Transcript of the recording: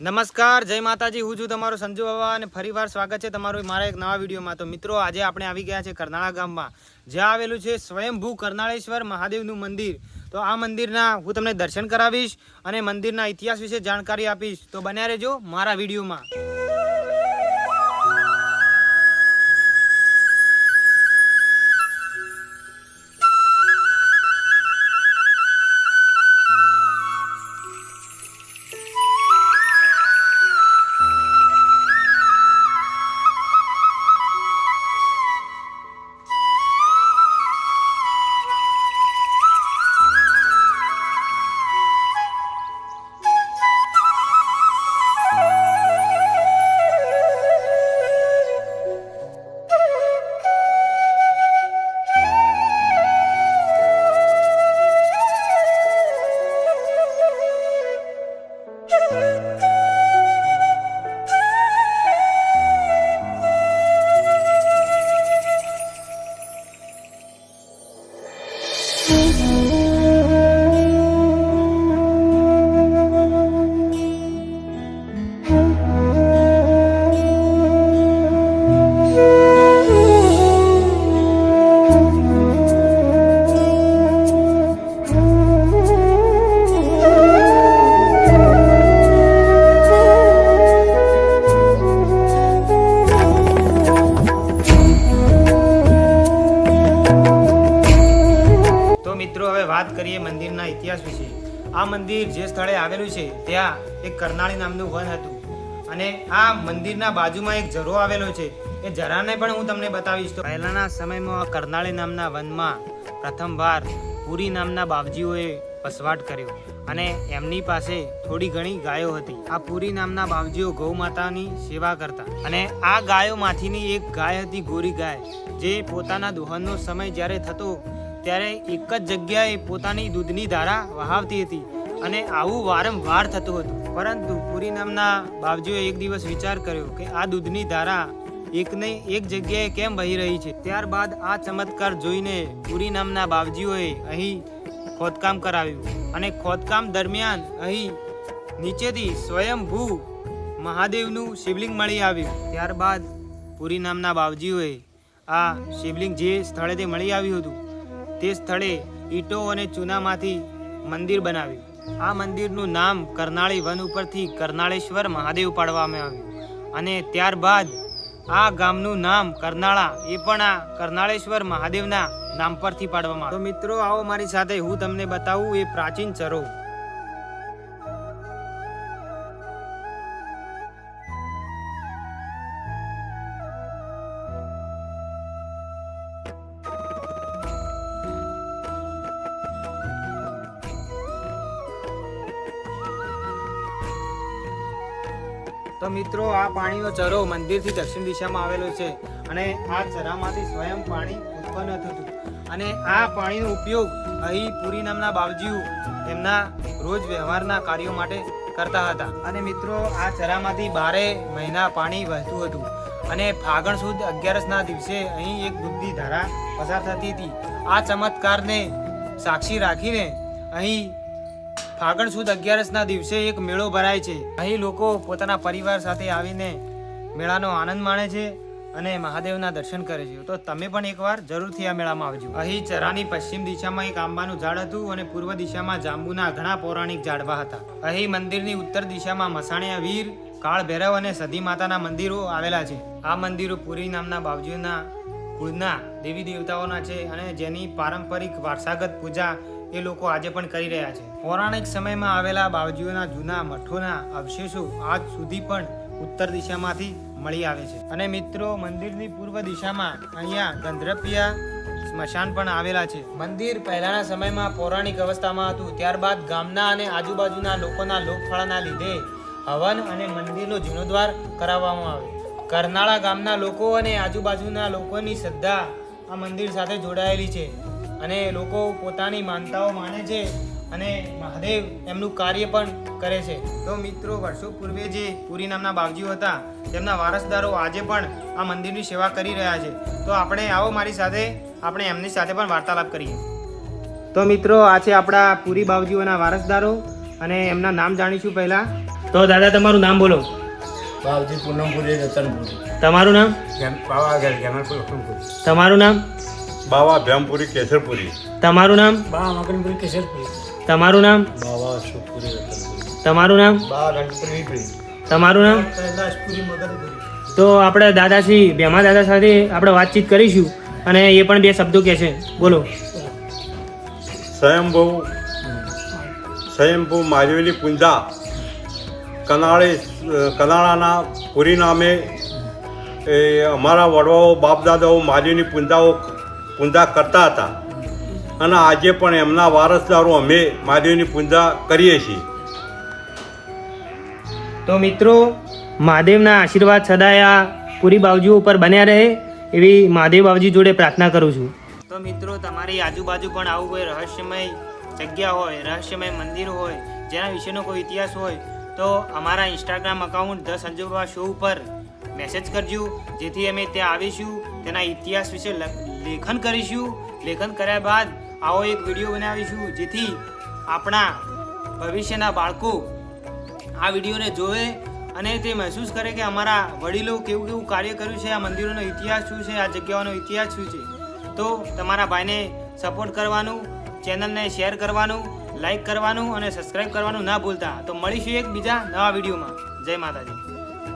નમસ્કાર, જય માતાજી, હું છું તમારો સંજુ બાબા અને ફરીવાર સ્વાગત છે તમારું મારા એક નવા વિડીયોમાં. તો મિત્રો, આજે આપણે આવી ગયા છે કરનાળા ગામમાં. જ્યાં આવેલું છે સ્વયંભૂ કરનાળેશ્વર મહાદેવનું મંદિર. તો આ મંદિરના હું તમને દર્શન કરાવીશ અને મંદિરના ઇતિહાસ વિશે જાણકારી આપીશ. તો બન્યા રહેજો મારા વિડીયોમાં. મિત્રો, હવે વાત કરીએ મંદિરના ઇતિહાસ વિશે. આ મંદિર જે સ્થળે આવેલું છે, ત્યાં એક કરનાળી નામનું વન હતું. અને આ મંદિરના બાજુમાં એક ઝરો આવેલો છે. એ જરાને પણ હું તમને બતાવીશ તો. પહેલાના સમયમાં આ કરનાળી નામના વનમાં પ્રથમવાર પુરી નામના બાવજીઓએ વસવાટ કર્યો અને એમની પાસે થોડી ઘણી ગાયો હતી. આ પુરી નામના બાવજીઓ ગૌ માતાની સેવા કરતા. અને આ ગાયોમાંથીની એક ગાય હતી ગોરી ગાય, જે પોતાના દોહનનો સમય જ્યારે થતો ત્યારે એક જ જગ્યાએ પોતાની દૂધની ધારા વહાવતી હતી અને આવું વારંવાર થતું હતું. પરંતુ પુરી નામના બાવજીઓએ એક દિવસ વિચાર કર્યો કે આ દૂધની ધારા એકને એક જગ્યાએ કેમ વહી રહી છે? ત્યારબાદ આ ચમત્કાર જોઈને પુરી નામના બાવજીઓએ અહીં ખોદકામ કરાવ્યું અને ખોદકામ દરમિયાન અહીં નીચેથી સ્વયંભૂ મહાદેવનું શિવલિંગ મળી આવ્યું. ત્યારબાદ પુરી નામના બાવજીઓએ આ શિવલિંગ જે સ્થળેથી મળી આવ્યું હતું તે સ્થળે ઈંટો અને ચૂનામાંથી મંદિર બનાવ્યું. આ મંદિરનું નામ કરનાળી વન ઉપરથી કરનાળેશ્વર મહાદેવ પાડવામાં આવ્યું. અને ત્યારબાદ આ ગામનું નામ કરનાળા, એ પણ આ કરનાળેશ્વર મહાદેવના નામ પરથી પાડવામાં આવ્યું. મિત્રો, આવો મારી સાથે હું તમને બતાવું એ પ્રાચીન ચરો. તો મિત્રો, આ પાણીનો ચરો મંદિરથી દક્ષિણ દિશામાં આવેલો છે અને આ ચરામાંથી સ્વયં પાણી ઉત્પન્ન થતું અને આ પાણીનો ઉપયોગ અહીં પુરી નામના બાવજીઓ એમના રોજ વ્યવહારના કાર્યો માટે કરતા હતા. અને મિત્રો, આ ચરામાંથી બારે મહિના પાણી વહેતું હતું. અને ફાગણ સુદ અગિયારસના દિવસે અહીં એક દૂધની ધારા પસાર થતી હતી. આ ચમત્કારને સાક્ષી રાખીને અહીં ફાગણ સુદ અગિયારસના દિવસે એક મેળો ભરાય છે. અહીં લોકો પોતાના પરિવાર સાથે આવીને મેળાનો આનંદ માણે છે અને મહાદેવના દર્શન કરે છે. તો તમે પણ એકવાર જરૂરથી આ મેળામાં આવજો. અહીં ચરાની પશ્ચિમ દિશામાં એક આંબાનું ઝાડ હતું અને પૂર્વ દિશામાં જાંબુના ઘણા પૌરાણિક ઝાડવા હતા. અહીં મંદિરની ઉત્તર દિશામાં મસાણિયા વીર, કાળ ભૈરવ અને સધી માતાના મંદિરો આવેલા છે. આ મંદિરો પુરી નામના બાવજીના કુળના દેવી દેવતાઓના છે અને જેની પારંપરિક વારસાગત પૂજા એ લોકો આજે પણ કરી રહ્યા છે. પૌરાણિક સમયમાં આવેલા બાવજીઓના જૂના મઠોના અવશેષો આજ સુધી પણ ઉત્તર દિશામાંથી મળી આવે છે. અને મિત્રો, મંદિરની પૂર્વ દિશામાં અહીંયા ગંધ્રપિયા સ્મશાન પણ આવેલા છે. મંદિર પહેલાના સમયમાં પૌરાણિક અવસ્થામાં હતું. ત્યારબાદ ગામના અને આજુબાજુના લોકોના લોકફળાના લીધે હવન અને મંદિરનો જીર્ણોદ્વાર કરાવવામાં આવ્યો. કરનાળા ગામના લોકો અને આજુબાજુના લોકોની શ્રદ્ધા આ મંદિર સાથે જોડાયેલી છે. અને લોકો પોતાની માનતાઓ માને છે અને મહાદેવ એમનું કાર્ય પણ કરે છે. તો મિત્રો વર્ષો પૂર્વે જે પુરી નામના બાવજીઓ હતા તેમના વારસદારો આજે પણ આ મંદિરની સેવા કરી રહ્યા છે. તો આપણે આવો મારી સાથે આપણે એમની સાથે પણ વાર્તાલાપ કરીએ. તો મિત્રો આ છે આપણા પુરી બાવજીઓના વારસદારો અને એમના નામ જાણીશું પહેલા. તો દાદા તમારું નામ બોલો. બાવજી પૂનમપુરી રતનપુરી. તમારું નામ? તમારું નામ? બાવા ભ્યામપુરી કેસરપુરી. તમારું નામ? બા મકનપુરી કેસરપુરી. તમારું નામ? બાવા રતનપુરી. તમારું નામ? બા રણપુરી વિપરી તમારું નામ? કૈલાસપુરી મગનપુરી. તો આપણે દાદાશ્રી ભેમા દાદા સાથે આપણે વાતચીત કરીશું અને એ પણ બે શબ્દો કહે છે. બોલો. સ્વયંભૂ સ્વયંભૂ માજવેલી પૂંજા કનાળે કનાળાના પુરી નામે એ અમારા વડવાઓ બાપદાદાઓ માજીની પૂંજાઓ પૂંજા કરતા હતા. અને આજે પણ એમના વારસદારો અમે મહાદેવની પૂંજા કરીએ છીએ. તો મિત્રો મહાદેવના આશીર્વાદ સદાય આ પૂરી બાવજી ઉપર બન્યા રહે એવી મહાદેવ બાવજી જોડે પ્રાર્થના કરું છું. તો મિત્રો તમારી આજુબાજુ પણ આવું કોઈ રહસ્યમય જગ્યા હોય રહસ્યમય મંદિર હોય જેના વિશેનો કોઈ ઇતિહાસ હોય તો અમારા Instagram account the Sanjoba show ઉપર મેસેજ કરજો. જેથી અમે ત્યાં આવીશું તેના ઇતિહાસ વિશે લેખન કરીશું. લેખન કર્યા બાદ આવો એક વીડિયો બનાવીશું, જેથી આપણા ભવિષ્યના બાળકો આ વિડીયોને જોવે અને તે મહેસૂસ કરે કે અમારા વડીલો કેવું કેવું કાર્ય કર્યું છે, આ મંદિરોનો ઇતિહાસ શું છે, આ જગ્યાઓનો ઇતિહાસ શું છે. તો તમારા ભાઈને સપોર્ટ કરવાનું ચેનલને શેર કરવાનું લાઈક કરવાનું અને સબસ્ક્રાઈબ કરવાનું ના ભૂલતા. તો મળીશું એક બીજા નવા વિડીયોમાં. જય માતાજી.